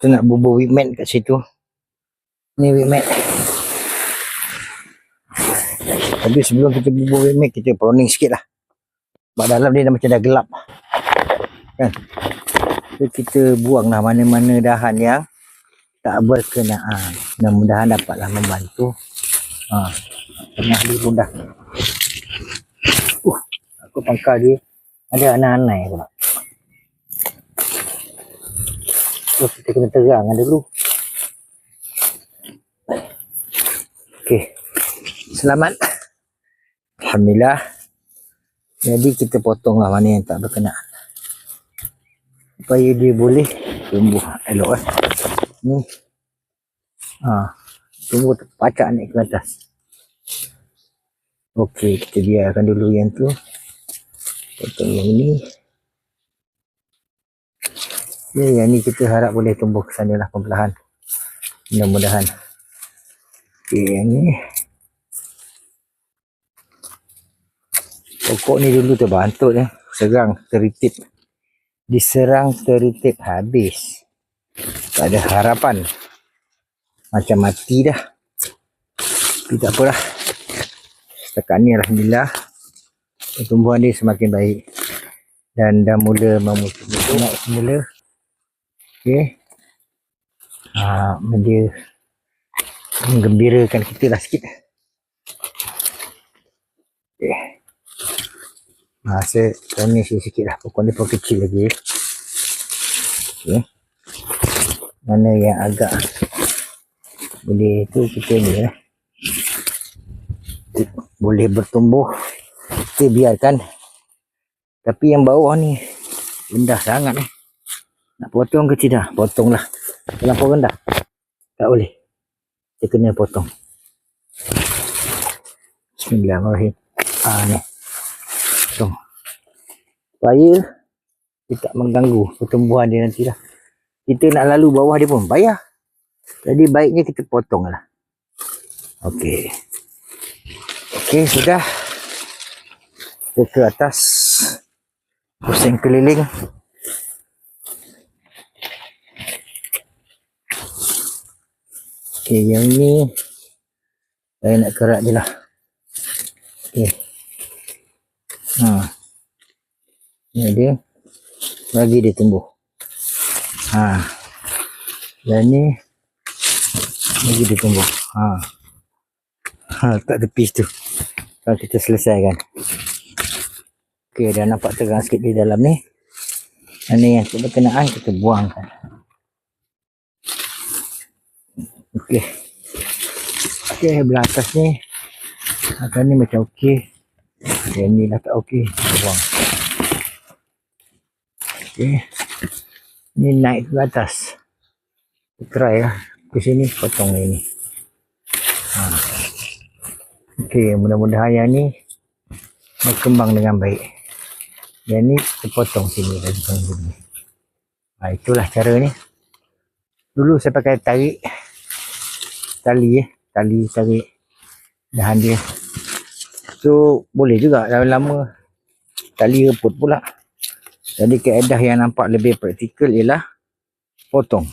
Kita nak bubur wheat mat kat situ. Ni mat. Tapi sebelum kita bubur wheat mat, kita proning sikit lah. Sebab dalam dia dah macam dah gelap. Kan? So, kita buang lah mana-mana dahan yang tak berkenaan. Mudah-mudahan dapatlah membantu. Ha. Tengah lirun dah. Uh, aku pangkal dia. Ada anak-anak pula. So, kita kena terang ada dulu. Okey. Selamat. Alhamdulillah. Jadi kita potonglah mana yang tak berkenaan. Supaya dia boleh tumbuh elok eh. Ni. Ha. Tumbuh pacak naik ke atas. Okey, kita biarkan dulu yang tu. Potong yang ni. Ya, yang ni kita harap boleh tumbuh ke sana lah perlahan. Mudah-mudahan. Okey, yang ni. Pokok ni dulu terbantut eh. Serang, teritip. Diserang, teritip, habis. Tak ada harapan. Macam mati dah. Tapi tak apalah. Setakat ni Alhamdulillah. Pertumbuhan dia semakin baik. Dan dah mula memutus naik semula. Okey. Ha, dia menggembirakan kita lah sikit. Okey. Masa tanya sikit lah. Pokok ni pun kecil lagi. Okey. Mana yang agak boleh tu kita ni lah. Boleh bertumbuh. Kita biarkan. Tapi yang bawah ni rendah sangat eh. Nak potong ke tidak? Potonglah. Terlampau rendah. Tak boleh. Kita kena potong. Bismillahirrahmanirrahim. Ah ni. Potong. Supaya dia tak mengganggu pertumbuhan dia nanti lah. Kita nak lalu bawah dia pun payah. Jadi baiknya kita potong lah. Okey. Okey, sudah. Kita ke atas. Pusing keliling. Okey, yang ni saya nak kerak je lah. Okey. Ha. Ni dia. Bagi dia tumbuh. Ha. Dan ni bagi dia tumbuh. Ha. Ha, tak tepis tu. Kalau kita selesaikan. Okey, dah nampak terang sikit di dalam ni. Ini yang tak berkenaan kita buangkan. Okey. Okey, belah atas ni. Atas ni macam okey. Yang ni dah tak okey. Buang. Okey. Ni naik ke atas. Try lah. Ke sini, potong ni. Ha. Okey, mudah-mudahan yang ni berkembang dengan baik. Yang ni kita potong sini lagi sini. Ha, itulah cara ni. Dulu saya pakai tarik tali eh, tali tarik dahan dia. So boleh juga lama-lama tali reput pula. Jadi keedah yang nampak lebih praktikal ialah potong.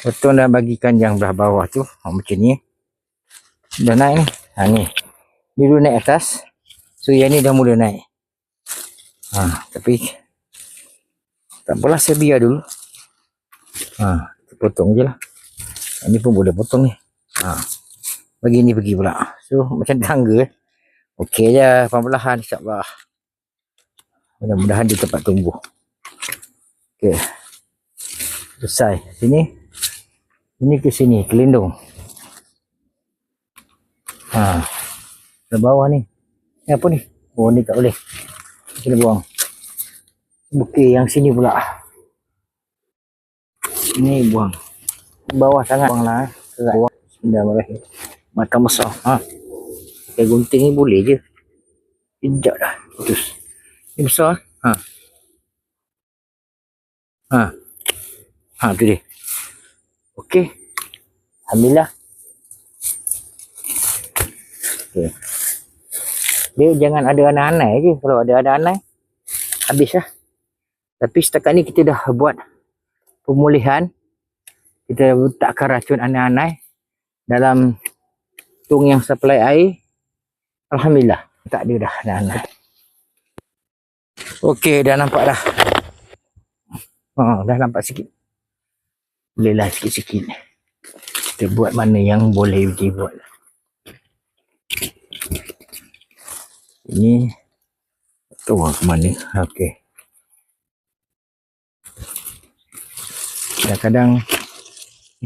Potong dan bagikan yang belah bawah tu ha, macam ni. Dah naik ni. Ha ni. Ni dulu naik atas. So yang ni dah mula naik. Ha, tapi tak apalah saya biar dulu. Ha, potong je lah. Ini pun boleh potong ni. Ha. Bagi ni pergi pula. So macam tangga eh. Okey je. Perlahan-lahan insyaAllah. Mudah-mudahan dia tempat tumbuh. Okey. Selesai. Sini. Ini ke sini. Kelindung. Ha. Ke bawah ni. Ni apa ni? Oh ni tak boleh. Kena buang. Okey yang sini pula. Ni buang bawah sangat. Buang lah. Eh. kerat bawah. Bismillahirrahmanirrahim. Mata besar. Ha. pakai gunting ni boleh je. Sekejap dah. Putus. Ni besar. Ha. Ha. Ha tu dia. Ok Alhamdulillah. Okay. dia jangan ada anai-anai je. Kalau ada anai habis lah tapi setakat ni kita dah buat pemulihan kita letakkan racun anai-anai dalam tung yang supply air. Alhamdulillah. Tak ada dah anai-anai. Okey, dah nampak dah. Ha, dah nampak sikit. Bolehlah sikit-sikit. Kita buat mana yang boleh dibuat. Ini tu ke mana? Okey. Kadang-kadang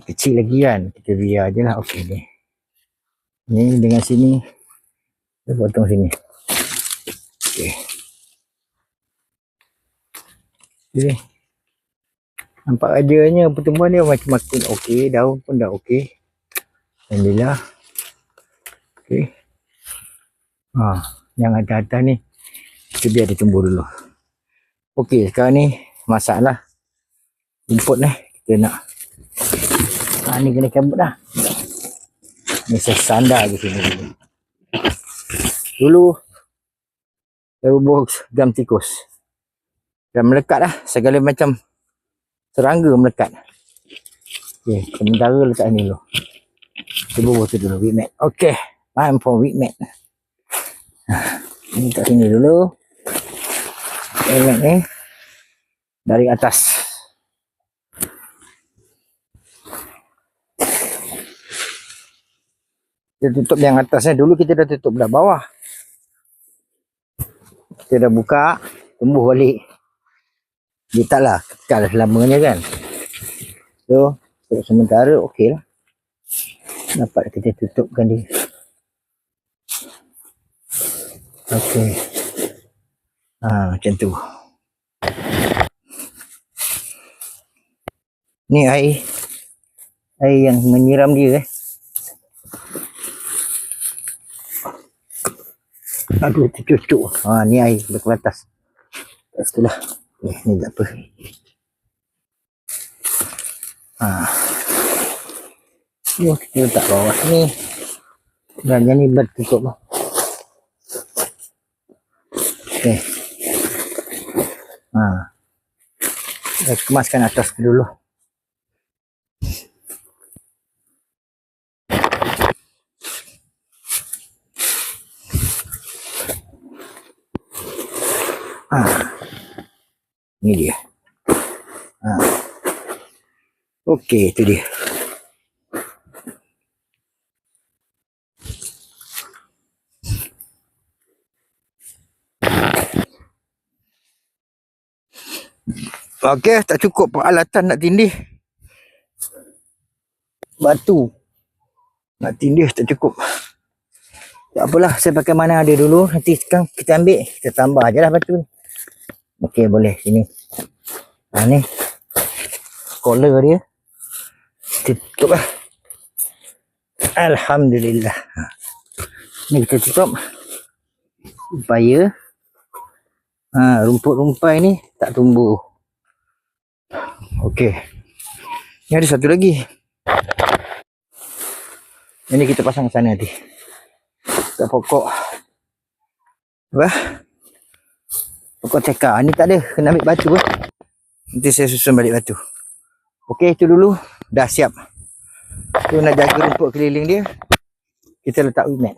kecil lagi kan. Kita biar je lah. Okey ni. Ni dengan sini. Kita potong sini. Okey. Okey. Nampak rajanya pertumbuhan dia macam makin okey. Daun pun dah okey. Alhamdulillah. Okey. Ha, yang atas-atas ni kita biar dia tumbuh dulu. Okey, sekarang ni masalah rumput ni kita nak ha, ni kena cabut dah. Ni saya sandar di sini dulu. Dulu saya bubuh gam tikus. Dan melekat dah segala macam serangga melekat. Okey, sementara letak ni dulu. Kita bubuh tu dulu, weed mat. Okey, time for weed mat. Ni kat sini dulu. Emek ni. Dari atas. Kita tutup yang atas ni. Dulu kita dah tutup dah bawah. Kita dah buka. Tumbuh balik. Dia taklah kekal selamanya kan. So, untuk sementara okey lah. Dapat kita tutupkan dia. Okey. Ha, macam tu. Ni air. Air yang menyiram dia eh. Aduh, tercucuk. Ha, ni air dekat atas. Kat situ lah. Eh, ni tak apa. Ha. Ni kita letak bawah sini. Dan yang ni bertutup lah. Okey. Ha. Kita kemaskan atas dulu. Ha. Ini dia. Ha. Okey, itu dia. Okey, tak cukup peralatan nak tindih. Batu. Nak tindih tak cukup. Tak apalah, saya pakai mana ada dulu. Nanti sekarang kita ambil, kita tambah je lah batu ni. Okey, boleh. Sini. Ha ni. Collar dia. Tutup lah. Alhamdulillah. Ha. Ni kita tutup. Supaya ha, rumput-rumpai ni tak tumbuh. Okey. Ni ada satu lagi. Ini kita pasang sana nanti. Tak pokok. Apa? Pokok cekar. Ni tak ada. Kena ambil batu eh. Nanti saya susun balik batu. Okey, itu dulu. Dah siap. Tu nak jaga rumput keliling dia. Kita letak mat.